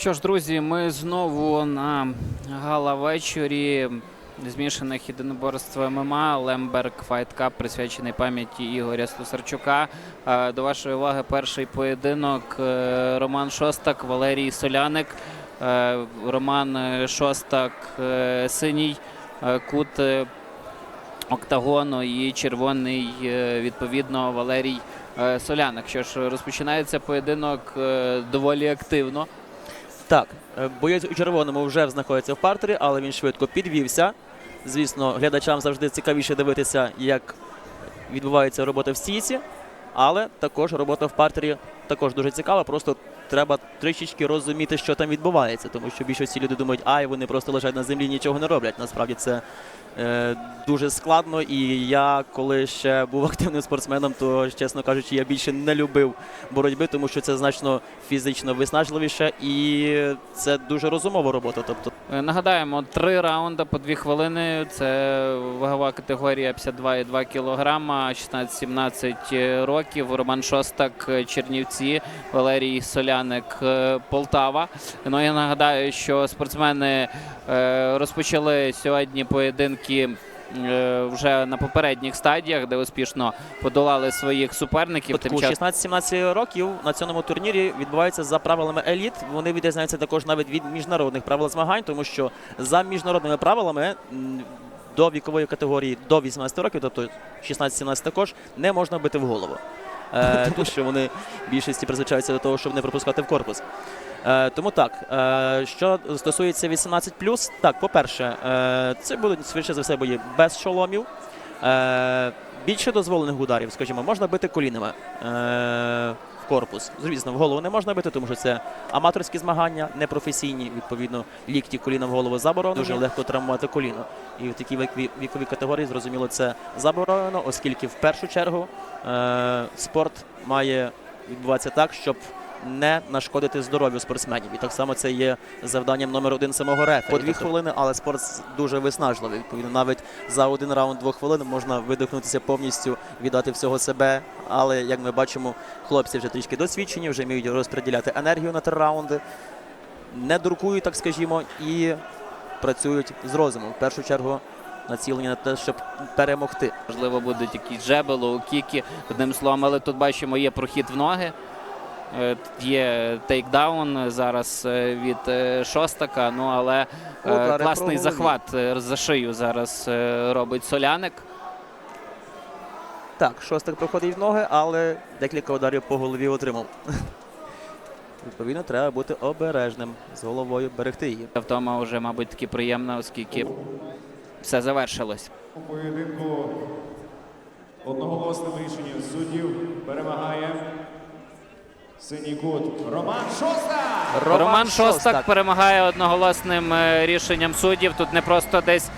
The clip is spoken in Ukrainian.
Що ж, друзі, ми знову на гала-вечорі змішаних єдиноборств ММА Лемберг Файт Кап, присвячений пам'яті Ігоря Слусарчука. Е, До вашої уваги перший поєдинок е, Роман Шостак, Валерій Соляник. Е, Роман Шостак синій кут октагону і червоний, відповідно, Валерій Соляник. Що ж, розпочинається поєдинок доволі активно. Так, е, боєць у червоному вже знаходиться в партері, але він швидко підвівся. Звісно, глядачам завжди цікавіше дивитися, як відбувається робота в стійці, але також робота в партері також дуже цікава. Просто треба трішечки розуміти, що там відбувається, тому що більшості люди думають, ай, вони просто лежать на землі, нічого не роблять. Насправді це е, дуже складно. І я, коли ще був активним спортсменом, то чесно кажучи, я більше не любив боротьби, тому що це значно фізично виснажливіше і це дуже розумова робота. Тобто, Е, Нагадаємо, три раунди по дві хвилини. Це вагова категорія 52,2 кілограма, 16-17 років. Роман Шостак, е, Чернівці, Валерій Соляник, е, Полтава. Ну я нагадаю, що спортсмени е, розпочали сьогодні поєдинки. е, Вже на попередніх стадіях, де успішно подолали своїх суперників. Тим випадку часом 16-17 років на цьому турнірі відбувається за правилами еліт. Вони відрізняються також навіть від міжнародних правил змагань, тому що за міжнародними правилами до вікової категорії до 18 років, тобто 16-17 також, не можна бити в голову. Е, тому що вони більшості призвичаються до того, щоб не пропускати в корпус. Е, тому так, е, що стосується 18+, так, по-перше, це будуть швидше за все бої без шоломів. Більше дозволених ударів, скажімо, можна бити колінами корпус. Звісно, в голову не можна бити, тому що це аматорські змагання, непрофесійні. Відповідно, лікті коліна в голову заборонено. Дуже легко травмувати коліно. І в такій віковій- категорії, зрозуміло, це заборонено, оскільки в першу чергу е, спорт має відбуватися так, щоб не нашкодити здоров'ю спортсменів. І так само це є завданням номер один самого рефері. По дві хвилини, але спорт дуже виснажливий. Відповідно, навіть за один раунд двох хвилин можна видихнутися повністю, віддати всього себе. Але як ми бачимо, хлопці вже трішки досвідчені, вже вміють розподіляти енергію на три раунди, не дуркують, так скажімо, і працюють з розумом. В першу чергу націлені на те, щоб перемогти. Можливо, будуть якісь джеби, лоу-кіки, одним словом, але тут бачимо, є прохід в ноги. Е, Є тейкдаун зараз е, від е, Шостака, ну але Удари класний захват за шию зараз робить Соляник. Так, шостик проходить в ноги, але декілька ударів по голові отримав. Відповідно, треба бути обережним з головою, берегти її. Втома вже, мабуть, таки приємна, оскільки все завершилось. У поєдинку одноголосним рішенням суддів перемагає синій кут Роман Шоста. Роман, Шостак перемагає одноголосним е, рішенням суддів. Тут не просто десь